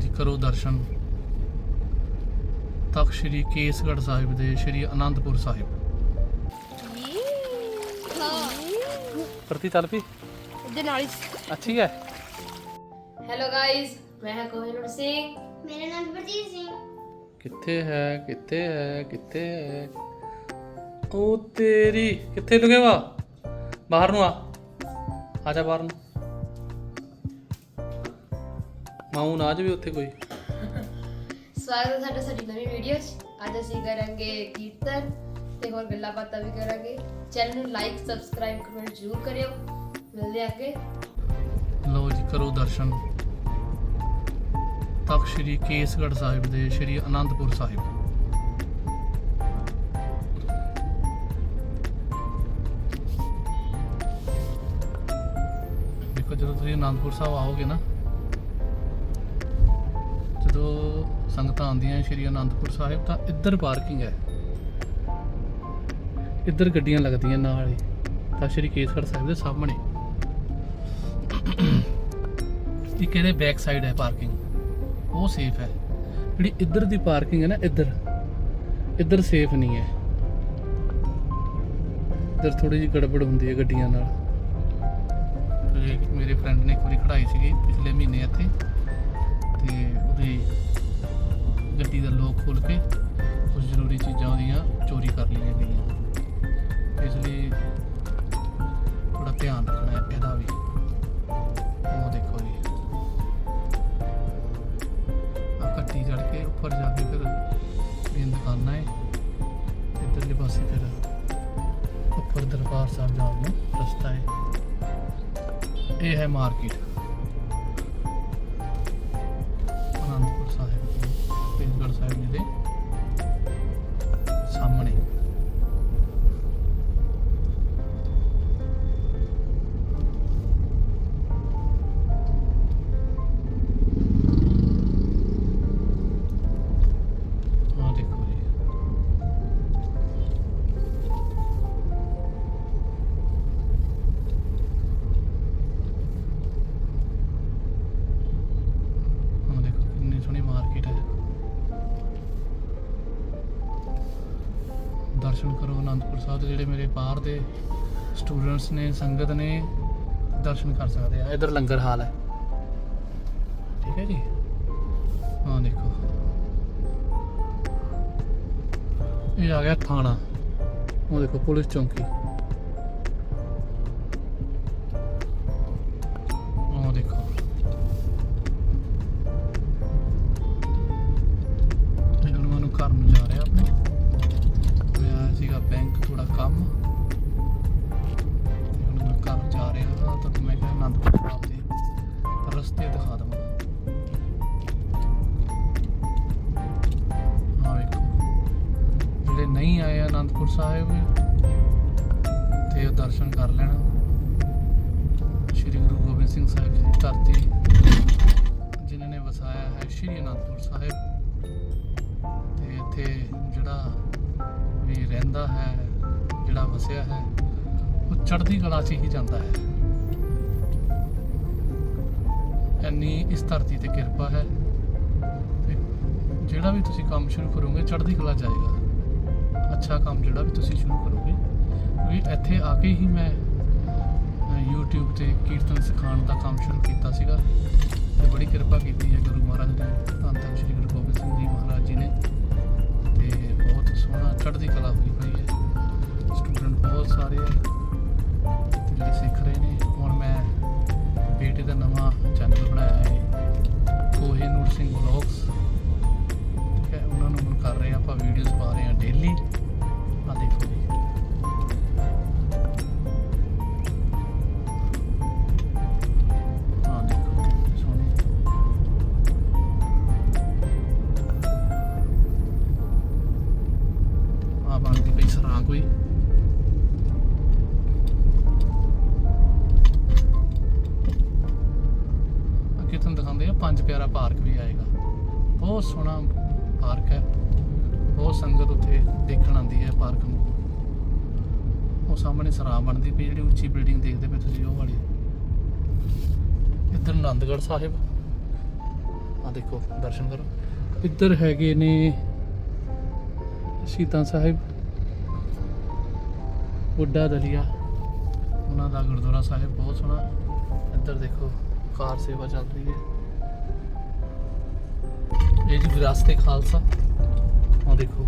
ਜੀ ਕਰੋ ਦਰਸ਼ਨ। ਤਖਤ ਸ੍ਰੀ ਕੇਸਗੜ੍ਹ ਸਾਹਿਬ ਦੇ ਸ੍ਰੀ ਅਨੰਦਪੁਰ ਸਾਹਿਬ। ਪ੍ਰਤੀ ਚੱਲ ਪਈ? ਇਹਦੇ ਨਾਲ ਹੀ। ਅੱਛੀ ਹੈ। ਹੈਲੋ ਗਾਇਸ ਮੈਂ ਹਾਂ ਕੋਹਿਨੂਰ ਸਿੰਘ। ਮੇਰਾ ਨਾਮ ਗੁਰਜੀਤ ਸਿੰਘ। ਕਿੱਥੇ ਹੈ ਕਿੱਥੇ ਹੈ ਕਿੱਥੇ ਹੈ? ਉਹ ਤੇਰੀ ਕਿੱਥੇ ਲੁਕੇ ਵਾ? ਬਾਹਰ ਨੂੰ ਆ। ਆ ਜਾ ਬਾਹਰ ਨੂੰ। ਮਾਊ ਨਾ ਜਾਵੇ ਉੱਥੇ ਕੋਈ। ਸਵਾਗਤ ਹੈ ਤੁਹਾਡਾ ਸਾਡੀ ਨਵੀਂ ਵੀਡੀਓ 'ਚ। ਅੱਜ ਅਸੀਂ ਕਰਾਂਗੇ ਕੀਰਤਨ ਤੇ ਹੋਰ ਗੱਲਾਂ ਬਾਤਾਂ ਵੀ ਕਰਾਂਗੇ। ਚੈਨਲ ਨੂੰ ਲਾਈਕ ਸਬਸਕ੍ਰਾਈਬ ਕਮੈਂਟ ਜ਼ਰੂਰ ਕਰਿਓ। ਮਿਲਦੇ ਅੱਗੇ। ਲਓ ਜੀ ਕਰੋ ਦਰਸ਼ਨ। ਤਖਤ ਸ੍ਰੀ ਕੇਸਗੜ੍ਹ ਸਾਹਿਬ ਦੇ ਸ੍ਰੀ ਅਨੰਦਪੁਰ ਸਾਹਿਬ। ਦੇਖੋ ਜਦੋਂ ਤੁਸੀਂ ਅਨੰਦਪੁਰ ਸਾਹਿਬ ਆਓਗੇ ਨਾ ਜਦੋਂ ਸੰਗਤਾਂ ਆਉਂਦੀਆਂ ਸ੍ਰੀ ਅਨੰਦਪੁਰ ਸਾਹਿਬ, ਤਾਂ ਇੱਧਰ ਪਾਰਕਿੰਗ ਹੈ। ਇੱਧਰ ਗੱਡੀਆਂ ਲੱਗਦੀਆਂ ਨਾਲ ਹੀ। ਤਾਂ ਸ੍ਰੀ ਕੇਸਗੜ੍ਹ ਸਾਹਿਬ ਦੇ ਸਾਹਮਣੇ। ਇੱਕ ਇਹਦੇ ਬੈਕ ਸਾਈਡ ਹੈ ਪਾਰਕਿੰਗ। ਉਹ ਸੇਫ ਹੈ। ਜਿਹੜੀ ਇੱਧਰ ਦੀ ਪਾਰਕਿੰਗ ਹੈ ਨਾ, ਇੱਧਰ। ਇੱਧਰ ਸੇਫ ਨਹੀਂ ਹੈ। ਇੱਧਰ ਥੋੜੀ ਜਿਹੀ ਗੜਬੜ ਹੁੰਦੀ ਹੈ ਗੱਡੀਆਂ ਨਾਲ। ਮੇਰੇ ਫਰੈਂਡ ਨੇ ਇੱਕ ਵਾਰੀ ਖੜਾਈ ਸੀਗੀ ਪਿਛਲੇ ਮਹੀਨੇ ਇੱਥੇ। ਤੇ ਉਹਦੀ ਗੱਡੀ ਦਾ ਲੋਕ ਖੋਲ ਕੇ ਕੁਝ ਜ਼ਰੂਰੀ ਚੀਜ਼ਾਂ ਉਹਦੀਆਂ ਚੋਰੀ ਕਰ ਲਈਆਂ ਗਈਆਂ। ਇਸ ਲਈ ਬੜਾ ਧਿਆਨ ਰੱਖਣਾ ਹੈ ਇਹਦਾ ਵੀ। ਉਹ ਦੇਖੋ ਜੀ। ਆ ਕੱਟੀ ਚੜ ਕੇ ਉੱਪਰ ਜਾ ਕੇ ਫਿਰ ਇਹ ਦੁਕਾਨਾਂ ਹੈ। ਇੱਧਰਲੇ ਪਾਸੇ ਫਿਰ ਉੱਪਰ ਦਰਬਾਰ ਸਾਹਿਬ ਜਾਣ ਨੂੰ ਰਸਤਾ ਹੈ। ਇਹ ਹੈ ਮਾਰਕੀਟ। ਸਾਹਿਬ ਦੇ ਜਿਹੜੇ ਮੇਰੇ ਬਾਹਰ ਦੇ ਸਟੂਡੈਂਟਸ ਨੇ ਸੰਗਤ ਨੇ ਦਰਸ਼ਨ ਕਰ ਸਕਦੇ ਆ। ਇਧਰ ਲੰਗਰ ਹਾਲ ਹੈ। ਠੀਕ ਹੈ ਜੀ? ਹਾਂ ਦੇਖੋ। ਇਹ ਆ ਗਿਆ ਥਾਣਾ। ਉਹ ਦੇਖੋ ਪੁਲਿਸ ਚੌਂਕੀ। ਸਾਹਿਬ ਤੇ ਦਰਸ਼ਨ ਕਰ ਲੈਣਾ। ਸ਼੍ਰੀ ਗੁਰੂ ਗੋਬਿੰਦ ਸਿੰਘ ਸਾਹਿਬ ਜੀ ਦੀ ਧਰਤੀ, ਜਿਨ੍ਹਾਂ ਨੇ ਵਸਾਇਆ ਹੈ ਸ਼੍ਰੀ ਅਨੰਦਪੁਰ ਸਾਹਿਬ। ਤੇ ਇੱਥੇ ਜਿਹੜਾ ਵੀ ਰਹਿੰਦਾ ਹੈ, ਜਿਹੜਾ ਵਸਿਆ ਹੈ, ਉਹ ਚੜ੍ਹਦੀ ਕਲਾ 'ਚ ਹੀ ਜਾਂਦਾ ਹੈ। ਇੰਨੀ ਇਸ ਧਰਤੀ ਤੇ ਕਿਰਪਾ ਹੈ। ਜਿਹੜਾ ਵੀ ਤੁਸੀਂ ਕੰਮ ਸ਼ੁਰੂ ਕਰੋਗੇ, ਚੜ੍ਹਦੀ ਕਲਾ ਜਾਏਗਾ ਅੱਛਾ ਕੰਮ ਜਿਹੜਾ ਵੀ ਤੁਸੀਂ ਸ਼ੁਰੂ ਕਰੋਗੇ ਕਿਉਂਕਿ ਇੱਥੇ ਆ ਕੇ ਹੀ ਮੈਂ ਅ, YouTube ਤੇ ਕੀਰਤਨ ਸਿਖਾਉਣ ਦਾ ਕੰਮ ਸ਼ੁਰੂ ਕੀਤਾ ਸੀਗਾ। ਤੇ ਬੜੀ ਕਿਰਪਾ ਕੀਤੀ ਹੈ ਗੁਰੂ ਮਹਾਰਾਜ ਨੇ ਧੰਨ ਧੰਨ ਸੋਹਣਾ ਪਾਰਕ ਹੈ। ਬਹੁਤ ਸੰਗਤ ਉੱਥੇ ਦੇਖਣ ਆਉਂਦੀ ਹੈ ਪਾਰਕ ਨੂੰ। ਉਹ ਸਾਹਮਣੇ ਸਰਾਂ ਬਣਦੀ ਪਈ ਜਿਹੜੀ ਉੱਚੀ ਬਿਲਡਿੰਗ ਦੇਖਦੇ ਪਏ ਤੁਸੀਂ, ਉਹ ਵਾਲੀ। ਇੱਧਰ ਆਨੰਦਗੜ੍ਹ ਸਾਹਿਬ। ਆ ਦੇਖੋ, ਦਰਸ਼ਨ ਕਰੋ। ਇੱਧਰ ਹੈਗੇ ਨੇ ਸ਼ੀਤਾਂ ਸਾਹਿਬ। ਬੁੱਢਾ ਦਰਿਆ। ਉਹਨਾਂ ਦਾ ਗੁਰਦੁਆਰਾ ਸਾਹਿਬ ਬਹੁਤ ਸੋਹਣਾ। ਇੱਧਰ ਦੇਖੋ, ਕਾਰ ਸੇਵਾ ਚੱਲ ਰਹੀ ਹੈ। ਇਹ ਜੀ ਵਿਰਾਸਤੇ ਖਾਲਸਾ। ਆ ਦੇਖੋ।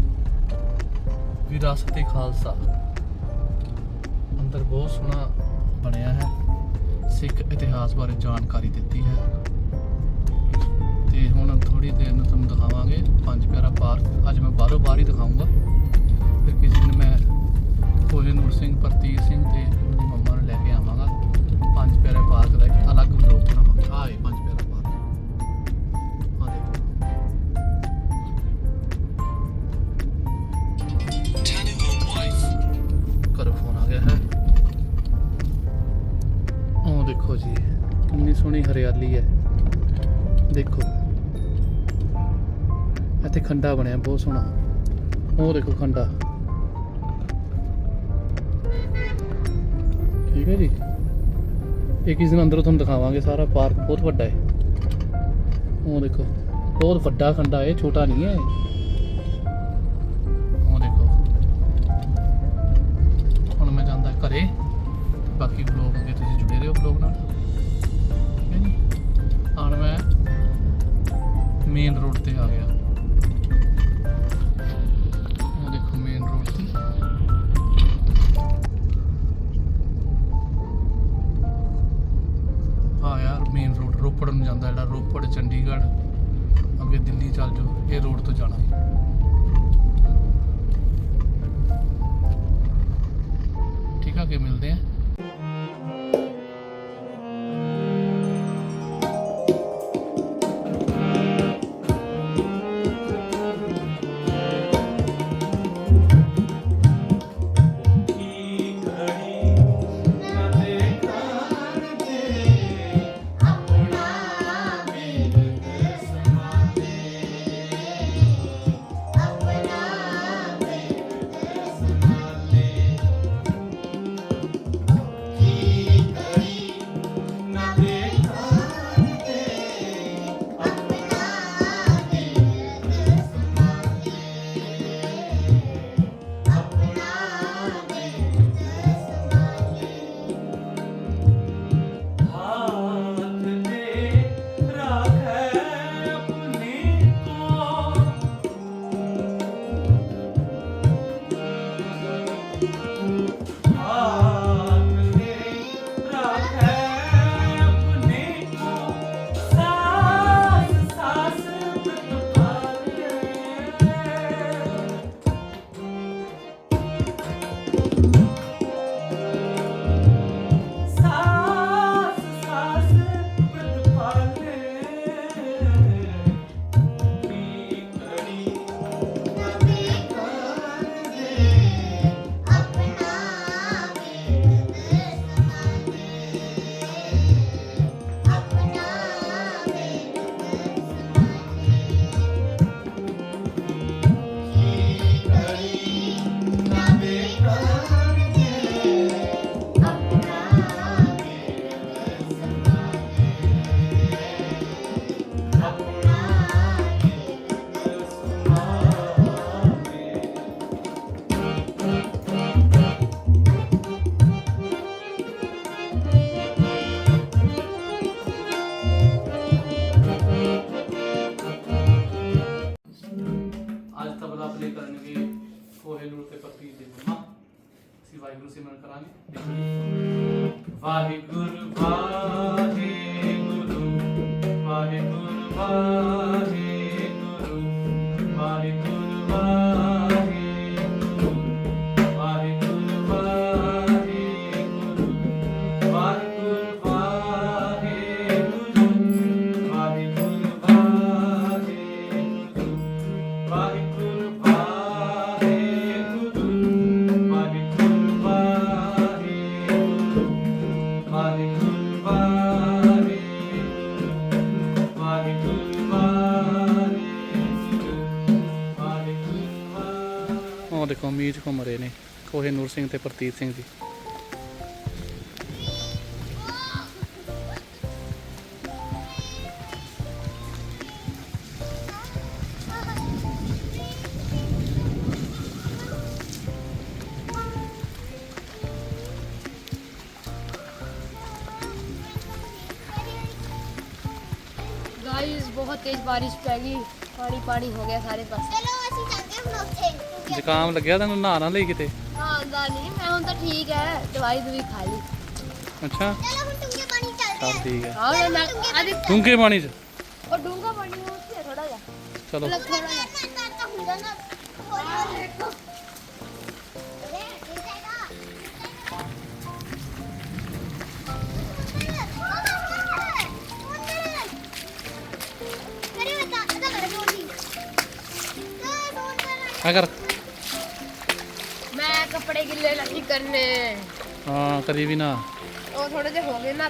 ਵਿਰਾਸਤੇ ਖਾਲਸਾ। ਅੰਦਰ ਬਹੁਤ ਸੋਹਣਾ ਬਣਿਆ ਹੈ। ਸਿੱਖ ਇਤਿਹਾਸ ਬਾਰੇ ਜਾਣਕਾਰੀ ਦਿੱਤੀ ਹੈ। ਤੇ ਹੁਣ ਥੋੜੀ ਦੇਰ ਨੂੰ ਤੁਹਾਨੂੰ ਦਿਖਾਵਾਂਗੇ। ਪੰਜ ਪਿਆਰਾ ਪਾਰਕ। ਅੱਜ ਮੈਂ ਬਾਹਰੋਂ ਬਾਹਰ ਹੀ ਦਿਖਾਊਂਗਾ। ਫਿਰ ਕਿਸੇ ਦਿਨ ਮੈਂ ਕੋਹਨੂਰ ਸਿੰਘ ਪ੍ਰਤੀਕ ਸਿੰਘ ਤੇ ਉਹਦੀ ਮੰਮਾ ਨੂੰ ਲੈ ਕੇ ਆਵਾਂਗਾ। ਪੰਜ ਪਿਆਰੇ ਪਾਰਕ ਦਾ ਇੱਕ ਅਲੱਗ ਵਲੋਗ ਬਣਾਵਾਂਗਾ। ਆਹ ਪੰਜ ਸੋਹਣੀ ਹਰਿਆਲੀ ਹੈ। ਦੇਖੋ। ਇੱਥੇ ਖੰਡਾ ਬਣਿਆ, ਬਹੁਤ ਸੋਹਣਾ। ਉਹ ਦੇਖੋ ਖੰਡਾ। ਠੀਕ ਹੈ ਜੀ। ਇਹ ਕਿਸ ਦਿਨ ਅੰਦਰੋਂ ਤੁਹਾਨੂੰ ਦਿਖਾਵਾਂਗੇ, ਸਾਰਾ ਪਾਰਕ ਬਹੁਤ ਵੱਡਾ ਹੈ। ਉਹ ਦੇਖੋ, ਬਹੁਤ ਵੱਡਾ ਖੰਡਾ ਹੈ ਛੋਟਾ ਨਹੀਂ ਹੈ। ਇਹ ਰੋਡ ਤੋਂ ਜਾਣਾ। ਠੀਕ ਆ ਕੇ ਮਿਲਦੇ ਆ। ਅੱਜ ਤਬਲਾ ਪਲੇ ਕਰਨਗੇ ਕੋਹੇਨੂਰ ਤੇ ਪਤੀ ਦੇ ਮੰਮਾ। ਅਸੀਂ ਵਾਹਿਗੁਰੂ ਸਿਮਰਨ ਕਰਾਂਗੇ। ਵਾਹਿਗੁਰੂ ਵਾਹਿਗੁਰੂ ਵਾਹਿਗੁਰੂ ਵਾਹਿਗੁਰੂ। ਸਿੰਘ ਤੇ ਪ੍ਰਤੀਤ ਸਿੰਘ ਜੀ। ਬਹੁਤ ਤੇਜ਼ ਬਾਰਿਸ਼ ਪੈ ਗਈ। ਪਾਣੀ ਪਾਣੀ ਹੋ ਗਿਆ ਸਾਰੇ ਪਾਸੇ। ਚਲੋ ਅਸੀਂ ਚੱਲਦੇ ਹਾਂ ਹੁਣ ਉੱਥੇ। ਜ਼ੁਕਾਮ ਲੱਗਿਆ ਤੈਨੂੰ ਨਹਾਣਾ ਲਈ ਕਿਤੇ? ਹੁੰਦਾ ਨਹੀਂ ਮੈਂ ਹੁਣ ਤਾਂ ਠੀਕ ਹੈ ਦਵਾਈ ਦੂਈ ਖਾ ਲਈ ਅੱਛਾ ਚਲੋ ਹੁਣ ਟੁੰਗੇ ਪਾਣੀ ਚੱਲਦੇ ਹਾਂ ਠੀਕ ਹੈ ਹਾਂ ਮੈਂ ਅਦੀ ਡੂੰਘੇ ਪਾਣੀ 'ਚ ਉਹ ਡੂੰਗਾ ਪਾਣੀ ਉੱਥੇ ਥੋੜਾ ਜਿਹਾ ਚਲੋ ਮਤਲਬ ਥੋੜਾ ਜਿਹਾ ਤਾਂ ਹੁੰਦਾ ਨਾ ਹੋਰ ਦੇਖੋ ਅਗਰ ਕੱਪੜੇ ਗਿੱਲੇ ਲੱਗੀ ਕਰਨੇ। ਹਾਂ ਕਰੀ ਵੀ ਨਾ। ਉਹ ਥੋੜੇ ਜਿਹਾ ਹੋ ਗਏ ਨਾ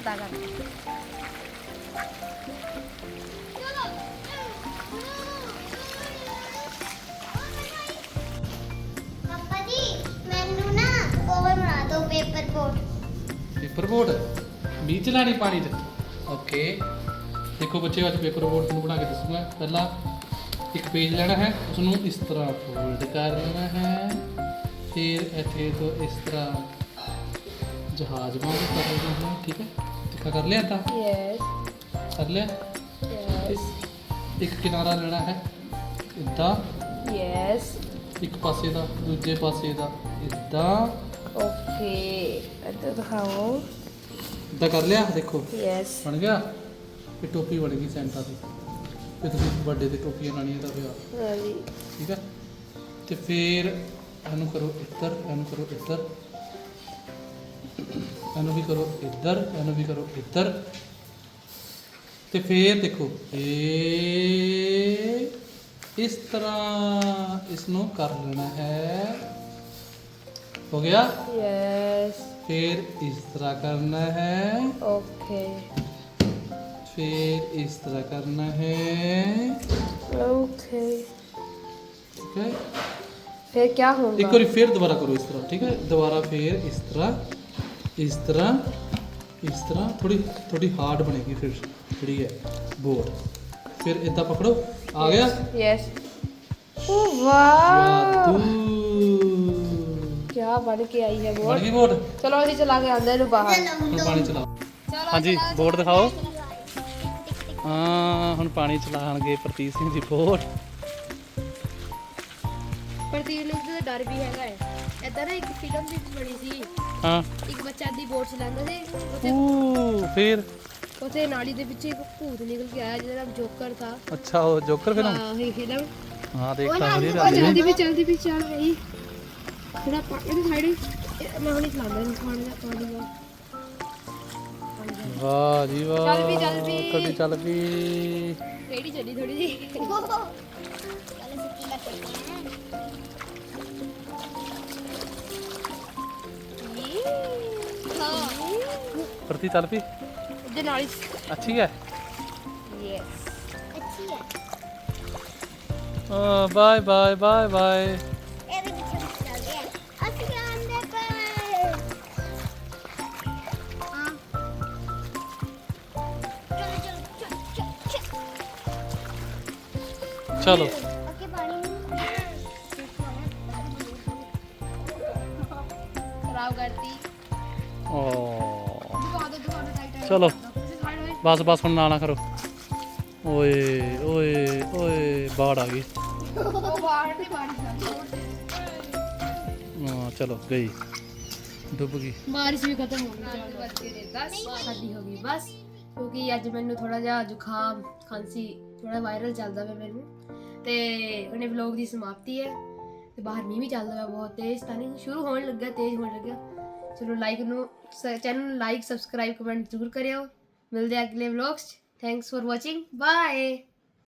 ਓਵਨ ਬਣਾ ਪੇਪਰ ਬੋਟ ਪੇਪਰ ਬੋਰਡ ਵੀ ਚਲਾਣੀ ਪਾਣੀ ਤੇ ਓਕੇ। ਦੇਖੋ ਬੱਚੇ ਅੱਜ ਪੇਪਰ ਬੋਰਡ ਨੂੰ ਬਣਾ ਕੇ ਦੱਸੂਗਾ। ਪਹਿਲਾਂ ਇੱਕ ਪੇਜ ਲੈਣਾ ਹੈ ਉਸ ਨੂੰ ਇਸ ਤਰ੍ਹਾਂ ਫੋਲਡ ਕਰਨਾ ਹੈ। ਫਿਰ ਇੱਥੇ ਤੋਂ ਇਸ ਤਰ੍ਹਾਂ ਜਹਾਜ਼ ਵਾਂਗ ਕਰ ਲੈਣਾ ਹੈ ਠੀਕ ਹੈ? ਤਿੱਖਾ ਕਰ ਲਿਆ ਤਾਂ? ਯੈਸ ਕਰ ਲਿਆ? ਯੈਸ ਇੱਕ ਕਿਨਾਰਾ ਲੈਣਾ ਹੈ ਇਦਾਂ। ਯੈਸ ਇੱਕ ਪਾਸੇ ਦਾ ਦੂਜੇ ਪਾਸੇ ਦਾ ਇਦਾਂ। ਓਕੇ ਇੱਧਰ ਦਿਖਾਓ। ਇਦਾਂ ਕਰ ਲਿਆ ਦੇਖੋ। ਯੈਸ ਬਣ ਗਿਆ? ਇਹ ਟੋਪੀ ਬਣ ਗਈ ਸੈਂਟਾ ਦੀ। ਤੇ ਤੁਸੀਂ ਵੱਡੇ ਤੇ ਟੋਪੀਆਂ ਲਾਣੀਆਂ ਦਾ ਪਿਆ ਹਾਂਜੀ। ਠੀਕ ਹੈ? ਤੇ ਫਿਰ ਇਹਨੂੰ ਕਰੋ ਇੱਧਰ ਇਹਨੂੰ ਕਰੋ ਇੱਧਰ ਇਹਨੂੰ ਵੀ ਕਰੋ ਇੱਧਰ ਇਹਨੂੰ ਵੀ ਕਰੋ ਇੱਧਰ ਤੇ ਫੇਰ ਦੇਖੋ ਏ ਇਸ ਤਰ੍ਹਾਂ ਇਸ ਨੂੰ ਕਰ ਲੈਣਾ ਹੈ ਹੋ ਗਿਆ ਯੈਸ ਫਿਰ ਇਸ ਤਰ੍ਹਾਂ ਕਰਨਾ ਹੈ ਓਕੇ ਫਿਰ ਇਸ ਤਰ੍ਹਾਂ ਕਰਨਾ ਹੈ ਓਕੇ ਓਕੇ ਫਿਰ ਕੀ ਹੋਊਗਾ ਇੱਕ ਵਾਰੀ ਫਿਰ ਦੁਬਾਰਾ ਕਰੋ ਇਸ ਤਰ੍ਹਾਂ ਠੀਕ ਹੈ ਦੁਬਾਰਾ ਫਿਰ ਇਸ ਤਰ੍ਹਾਂ ਇਸ ਤਰ੍ਹਾਂ ਇਸ ਤਰ੍ਹਾਂ ਥੋੜੀ ਥੋੜੀ ਹਾਰਡ ਬਣੇਗੀ ਫਿਰ ਜਿਹੜੀ ਹੈ ਬੋਰ ਫਿਰ ਇਦਾਂ ਪਕੜੋ ਆ ਗਿਆ ਯੈਸ ਓ ਵਾਹ ਕੀ ਬਣ ਕੇ ਆਈ ਹੈ ਬੋਰਡ ਚਲੋ ਅਸੀਂ ਚਲਾ ਕੇ ਆਉਂਦੇ ਨੂੰ ਬਾਹਰ ਪਾਣੀ ਚਲਾਓ ਹਾਂਜੀ ਬੋਰਡ ਦਿਖਾਓ ਹਾਂ ਹੁਣ ਪਾਣੀ ਚਲਾਣਗੇ ਪ੍ਰਤੀਤ ਸਿੰਘ ਦੀ ਬੋਰਡ ਪ੍ਰਤੀਨਿਧ ਦਾ ਡਰ ਵੀ ਹੈਗਾ ਹੈ। ਇਦਾਂ ਨਾ ਇੱਕ ਫਿਲਮ ਵੀ ਬਣੀ ਸੀ। ਹਾਂ। ਇੱਕ ਬੱਚਾ ਦੀ ਬੋਟ ਚਲਾਉਂਦਾ ਸੀ ਉੱਥੇ ਫਿਰ? ਉੱਥੇ ਨਾਲੀ ਦੇ ਵਿੱਚ ਇੱਕ ਭੂਤ ਨਿਕਲ ਕੇ ਆਇਆ ਜਿਹਦਾ ਨਾਮ ਜੋਕਰ ਥਾ। ਅੱਛਾ ਉਹ ਜੋਕਰ ਫਿਲਮ? ਹਾਂ ਇਹ ਫਿਲਮ ਹਾਂ ਵਧੀਆ ਉਹ ਚੱਲਦੀ ਹੈ। ਜਲਦੀ ਵੀ ਚਲਦੀ ਵੀ ਚੱਲ ਰਹੀ। ਥੋੜਾ ਇਹਦੇ ਸਾਈਡ ਮੈਂ ਹੁਣੀ ਚਲਾਉਂਦਾ ਇਹਨੂੰ ਪਾਣੀ ਦਾ ਪਾਣੀ ਦਾ। ਵਾਹ ਜੀ ਵਾਹ ਚੱਲ ਵੀ, ਚੱਲ ਵੀ। ਗੱਡੀ ਚੱਲ ਵੀ ਕਿਹੜੀ ਚੱਲੀ ਥੋੜੀ ਜੀ ਚਲੋ ਸਿੱਕੀ ਲੱਗ ਹਾਂ ਪ੍ਰਤੀ ਚੱਲ ਵੀ ਇਹਦੇ ਨਾਲ ਹੀ ਅੱਛੀ ਹੈ ਯੈਸ ਅੱਛੀ ਹੈ ਚਲੋ। ਬਸ ਬਸ ਹੁਣ ਨਾ ਨਾ ਕਰੋ। ਓਏ ਓਏ ਓਏ, ਬਾੜ ਆ ਗਈ। ਉਹ ਬਾਹਰ ਨਹੀਂ ਬਾਰਿਸ਼ ਹਾਂ, ਚਲੋ, ਗਈ। ਡੁੱਬ ਗਈ। ਬਾਰਿਸ਼ ਵੀ ਖਤਮ ਹੋ ਗਈ। ਚਾਰ ਕੇ 10 ਸਾਡੀ ਹੋ ਗਈ। ਬਸ, ਕਿਉਂਕਿ ਅੱਜ ਮੈਨੂੰ ਥੋੜਾ ਜਿਹਾ ਜ਼ੁਕਾਮ, ਖਾਂਸੀ ਥੋੜਾ ਵਾਇਰਲ ਚੱਲਦਾ ਪਿਆ ਮੈਨੂੰ। ਤੇ ਉਹਨੇ ਵਲੌਗ ਦੀ ਸਮਾਪਤੀ ਹੈ। ਤੇ ਬਾਹਰ ਮੀਂਹ ਵੀ ਚੱਲਦਾ ਪਿਆ ਬਹੁਤ ਤੇਜ਼। ਤਾਂ ਨਹੀਂ, ਸ਼ੁਰੂ ਹੋਣ ਲੱਗਾ ਤੇਜ਼ ਹੋਣ ਲੱਗਾ ਚਲੋ ਲਾਈਕ ਨੂੰ ਚੈਨਲ ਨੂੰ ਲਾਈਕ ਸਬਸਕ੍ਰਾਈਬ ਕਮੈਂਟ ਜ਼ਰੂਰ ਕਰਿਓ। ਮਿਲਦੇ ਆ ਅਗਲੇ vlogs thanks for watching bye